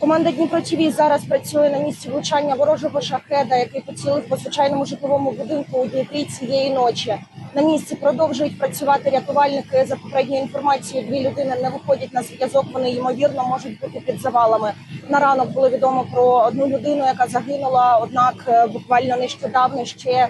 Команда Дніпро ТВ зараз працює на місці влучання ворожого шахеда, який поцілив по звичайному житловому будинку у Дніпрі цієї ночі. На місці продовжують працювати рятувальники. За попередньою інформацією, дві людини не виходять на зв'язок. Вони ймовірно можуть бути під завалами. На ранок було відомо про одну людину, яка загинула. Однак е, буквально нещодавно ще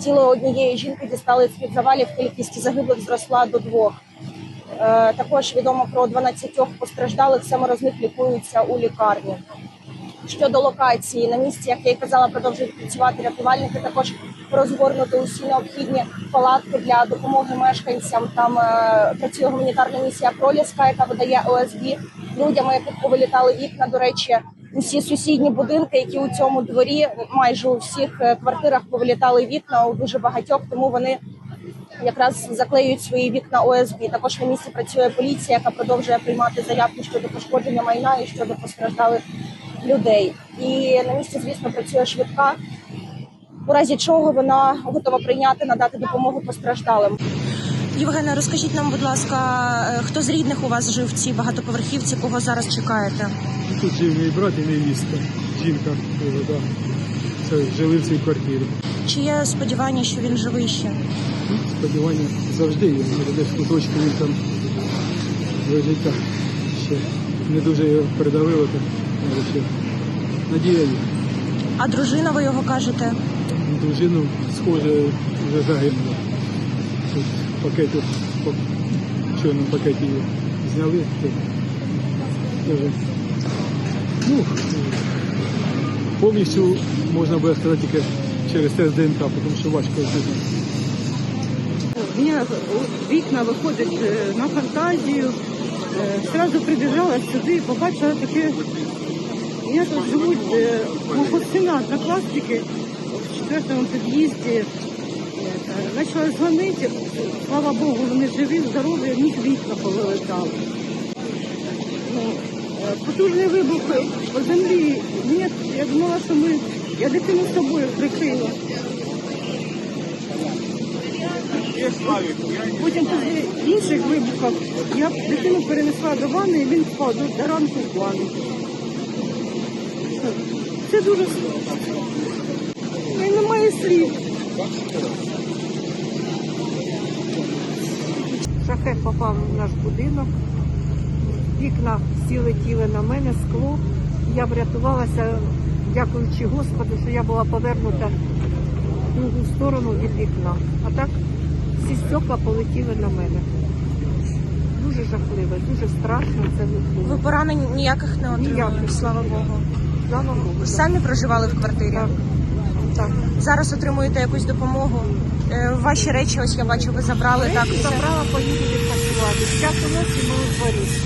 тіло однієї жінки дістали з під завалів. Кількість загиблих зросла до двох. Е, Також відомо про 12 постраждалих. Семеро з них лікуються у лікарні. Щодо локації на місці, як я і казала, продовжують працювати рятувальники. Також розгорнути усі необхідні палатки для допомоги мешканцям. Там е, працює гуманітарна місія Проліска, яка видає ОСБ людям, яких повилітали вікна. До речі, усі сусідні будинки, які у цьому дворі, майже у всіх е, квартирах повилітали вікна у дуже багатьох, тому вони якраз заклеюють свої вікна ОСБ. Також на місці працює поліція, яка продовжує приймати заявки щодо пошкодження майна і щодо постраждалих людей. І на місці, звісно, працює швидка. У разі чого вона готова прийняти, надати допомогу постраждалим. Євгена, розкажіть нам, будь ласка, е, хто з рідних у вас жив в цій багатоповерхівці, кого зараз чекаєте? Тут жив мій брат і невістка. Жінка була, да. Це жили в цій квартирі. Чи є сподівання, що він живий ще? Ну, Сподівання завжди є. Десь в куточку він там так. Ще не дуже його передавило, ще надія є. А дружина, ви його кажете? Дружину, схоже, вже загинула. Тут пакети, по чорному пакеті її зняли. Дуже, ну, повністю можна буде сказати тільки через тест ДНК, тому що важко меня вікна виходять е, на фантазію. Е, Сразу прибіжала сюди, побачила таке. Я тут живу мого сина однокласники в четвертому під'їзді. Е, Почала дзвонити, слава Богу, вони живі, здорові, у них вікна повилетали. Потужний вибух по землі. Ні, я думала, що ми. Я дитину з собою прикрила. Потім після інших вибухів я дитину перенесла до ванни, і він впав до, ранку в ванну. Це дуже страшно. Немає слів. Шахет попав в наш будинок. Вікна всі летіли на мене, скло. Я врятувалася, дякуючи Господу, що я була повернута в другу сторону від вікна. А так всі стекла полетіли на мене. Дуже жахливо, дуже страшно це Ви було. поранень ніяких не отримали, Ніяких. слава Богу. Слава Богу. Самі проживали в квартирі? Так. Так. Зараз отримуєте якусь допомогу. Е, Ваші речі, ось я бачу, ви забрали так. Забрала, поїду відпрацювати. В часу ночі ми у дворі.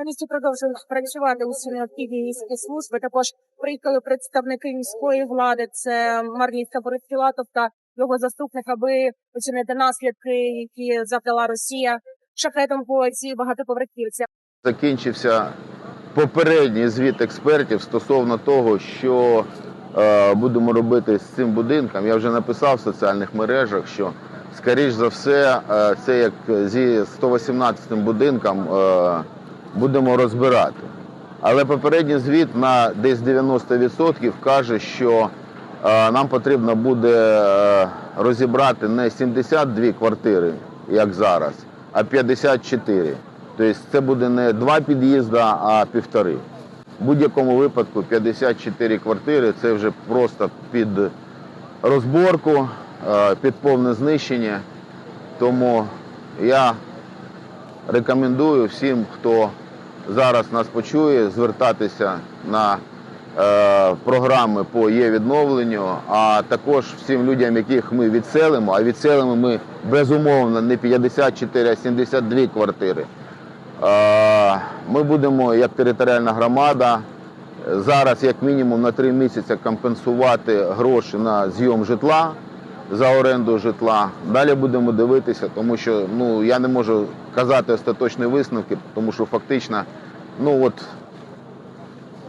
На місці продовжують працювати усі необхідні міські служби. Також приїхали представники міської влади. Це Марніцька Борис Філатов та його заступник, аби оцінити наслідки, які завдала Росія шахетом по цій багатоповерхівці. Закінчився попередній звіт експертів стосовно того, що е, будемо робити з цим будинком. Я вже написав в соціальних мережах, що скоріш за все, е, це як зі 118 будинком е, будемо розбирати. Але попередній звіт на десь 90% каже, що е, нам потрібно буде е, розібрати не 72 квартири, як зараз, а 54. Тобто це буде не два під'їзди, а півтори. В будь-якому випадку 54 квартири це вже просто під розборку, е, під повне знищення. Тому я рекомендую всім, хто зараз нас почує, звертатися на е, програми по є-відновленню, а також всім людям, яких ми відселимо, а відселимо ми безумовно не 54, а 72 квартири. Е, Ми будемо як територіальна громада зараз, як мінімум, на три місяці компенсувати гроші на зйом житла за оренду житла. Далі будемо дивитися, тому що ну я не можу казати остаточні висновки, тому що фактично, ну от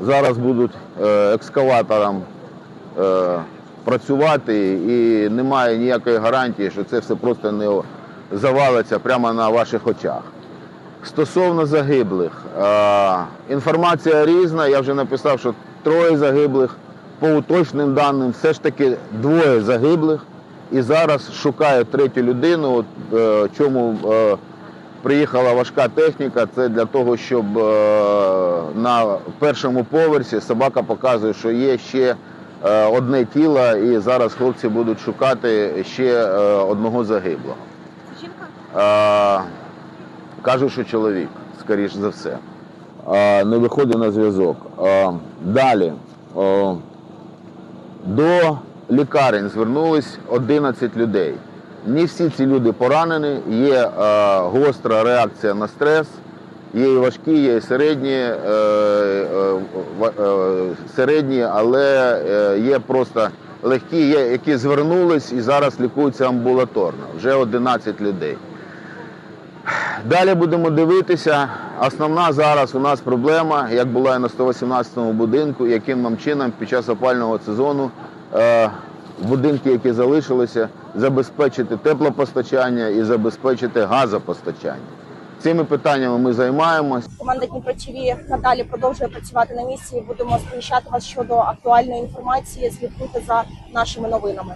зараз будуть е, екскаватором е, працювати, і немає ніякої гарантії, що це все просто не завалиться прямо на ваших очах. Стосовно загиблих, е, інформація різна. Я вже написав, що троє загиблих. По уточним даним, все ж таки двоє загиблих. І зараз шукають третю людину. От, е, чому е, приїхала важка техніка, це для того, щоб е, на першому поверсі собака показує, що є ще е, одне тіло, і зараз хлопці будуть шукати ще е, одного загиблого. Е, Кажуть, що чоловік, скоріш за все. Е, Не виходить на зв'язок. Е, Далі. Е, До лікарень звернулись 11 людей. Не всі ці люди поранені, є е, гостра реакція на стрес, є і важкі, є і середні, е, е, е, середні, але е, є просто легкі, є, які звернулись і зараз лікуються амбулаторно. Вже 11 людей. Далі будемо дивитися. Основна зараз у нас проблема, як була і на 118-му будинку, яким нам чином під час опального сезону будинки, які залишилися, забезпечити теплопостачання і забезпечити газопостачання. Цими питаннями ми займаємось. Команда Дніпрочеві надалі продовжує працювати на місці. Будемо сповіщати вас щодо актуальної інформації. Слідкуйте за нашими новинами.